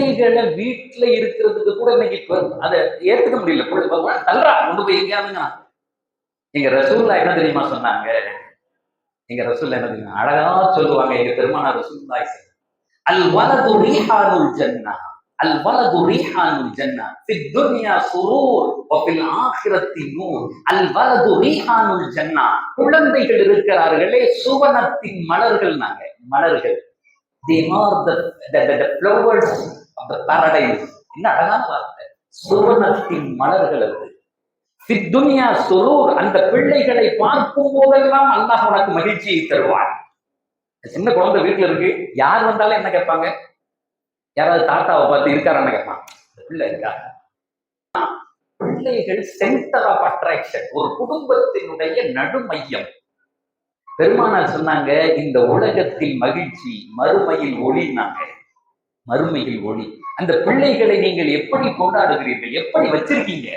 பிள்ளைகளை வீட்டுல இருக்கிறதுக்கு கூட இன்னைக்கு அதை ஏத்துக்க முடியல. தல்றா கொண்டு போய் எங்கேயாதுங்க எங்க ரசூல்லா என்ன தெரியுமா சொன்னாங்க? எங்க ரசூல்லா என்ன தெரியுமா? அழகா சொல்லுவாங்க எங்க பெருமான ரசூல்லா அல் வலது ரீஹானுல் ஜன்னா. அல் வலது ரீஹானுல் ஜன்னா. ஃபித் துன்யா சுரூர் வஃபில் ஆஹிரத்தி நூர். அல் வலது ரீஹானுல் ஜன்னா. குழந்தைகள் இருக்கிறார்களே சுவனத்தின் மலர்கள். நாங்க மலர்கள் தி மார் the, the, பாரடைஸ். என்ன அழகான வார்த்தை. சுவனத்தின் மலர்கள் அது. சித்துனியா சொரூர் அந்த பிள்ளைகளை பார்க்கும் போதெல்லாம் அல்லாஹ் உனக்கு மகிழ்ச்சியை தருவான். சின்ன குழந்தை வீட்டுல இருக்கு. யார் வந்தாலும் என்ன கேட்பாங்க? யாராவது தாத்தாவை பார்த்து இருக்காரான்னு கேட்பான்? பிள்ளை இருக்கா? பிள்ளைகள் சென்டர் ஆஃப் அட்ராக்ஷன் ஒரு குடும்பத்தினுடைய நடுமையம். பெருமானார் சொன்னாங்க இந்த உலகத்தில் மகிழ்ச்சி மறுமையில் ஒளினாங்க மறுமையில் ஒளி. அந்த பிள்ளைகளை நீங்கள் எப்படி கொண்டாடுகிறீர்கள்? எப்படி வச்சிருக்கீங்க?